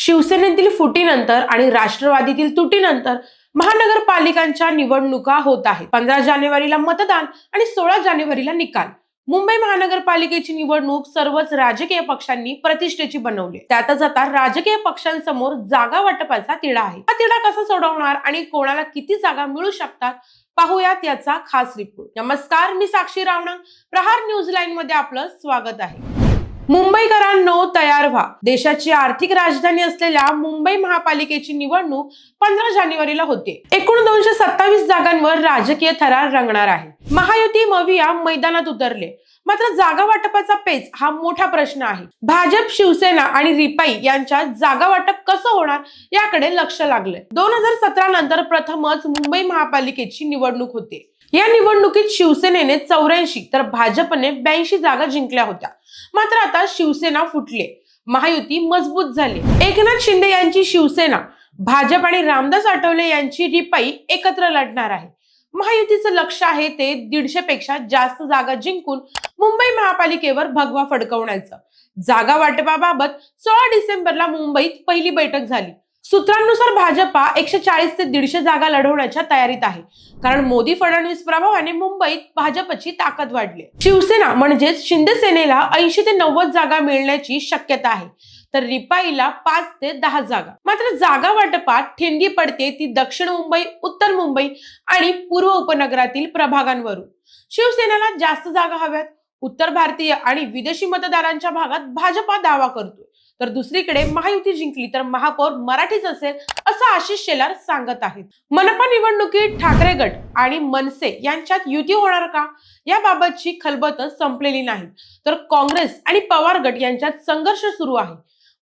शिवसेनेतील फुटीनंतर आणि राष्ट्रवादीतील तुटीनंतर महानगरपालिकांच्या निवडणुका होत आहेत. पंधरा जानेवारीला मतदान आणि सोळा जानेवारीला निकाल. मुंबई महानगरपालिकेची निवडणूक सर्वच राजकीय पक्षांनी प्रतिष्ठेची बनवली त्यातच आता राजकीय पक्षांसमोर जागा वाटपाचा तिढा आहे. हा तिढा कसा सोडवणार आणि कोणाला किती जागा मिळू शकतात पाहूयात याचा खास रिपोर्ट नमस्कार मी साक्षी रावणा. प्रहार न्यूज लाईन मध्ये आपलं स्वागत आहे. मुंबईकरांनो तयार व्हा. देशाची आर्थिक राजधानी असलेल्या मुंबई महापालिकेची निवडणूक पंधरा जानेवारीला होते. एकूण दोनशे सत्तावीस जागांवर राजकीय थरार रंगणार आहे. महायुती मविया मैदानात उतरले. मात्र जागा वाटपाचा पेच हा मोठा प्रश्न आहे. भाजप शिवसेना आणि रिपाई यांच्यात जागा वाटप कसं होणार याकडे लक्ष लागलंय. दोन हजार सतरा नंतर प्रथमच मुंबई महापालिकेची निवडणूक होते. या निवडणुकीत शिवसेनेने चौऱ्याऐंशी तर भाजपने ब्याऐंशी जागा जिंकल्या होत्या. मात्र आता शिवसेना फुटले. महायुती मजबूत झाली. एकनाथ शिंदे यांची शिवसेना भाजप आणि रामदास आठवले यांची रिपाई एकत्र लढणार आहे. महायुतीचं लक्ष आहे ते दीडशे पेक्षा जास्त जागा जिंकून मुंबई महापालिकेवर भगवा फडकवण्याचं. जागा वाटपाबाबत सोळा डिसेंबरला मुंबईत पहिली बैठक झाली. सूत्रांनुसार भाजपा एकशे चाळीस ते दीडशे जागा लढवण्याच्या तयारीत आहे. कारण मोदी फडणवीस प्रभावाने मुंबईत भाजपची ताकद वाढली शिवसेना म्हणजेच शिंदे सेनेला ऐंशी ते नव्वद जागा मिळण्याची शक्यता आहे. तर रिपाईला पाच ते दहा जागा. मात्र जागा वाटपात ठिणगी पडते ती दक्षिण मुंबई उत्तर मुंबई आणि पूर्व उपनगरातील प्रभागांवरून. शिवसेनेला जास्त जागा हव्यात. उत्तर भारतीय आणि विदेशी मतदारांच्या भागात भाजपा दावा करतोय. तर दुसरीकडे महायुती जिंकली तर महापौर मराठीच असेल असं आशिष शेलार सांगत आहेत. मनपा निवडणुकीत ठाकरे गट आणि मनसे यांच्यात युती होणार का? याबाबतची खलबत संपलेली नाही तर काँग्रेस आणि पवार गट यांच्यात संघर्ष सुरू आहे.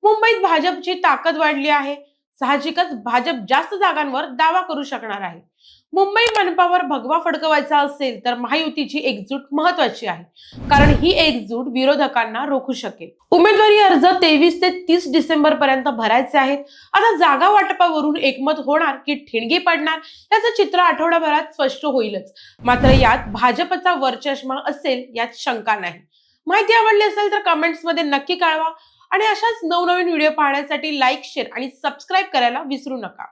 मुंबईत भाजपची ताकद वाढली आहे. साहजिकच भाजप जास्त जागांवर दावा करू शकणार आहे. मुंबई मनपावर भगवा फडकवायचा असेल तर महायुतीची एकजूट महत्वाची आहे. कारण ही एकजूट विरोधकांना रोखू शकेल. उमेदवारी अर्ज तेवीस ते तीस डिसेंबर पर्यंत भरायचे आहेत. आता जागा वाटपावरून एकमत होणार की ठिणगी पडणार याचं चित्र आठवडाभरात स्पष्ट होईलच. मात्र यात भाजपचा वरचष्मा असेल यात शंका नाही. माहिती आवडली असेल तर कमेंट्समध्ये नक्की कळवा. आणि अशाच नवनवीन व्हिडिओ पाहण्यासाठी लाईक शेअर आणि सबस्क्राईब करायला विसरू नका.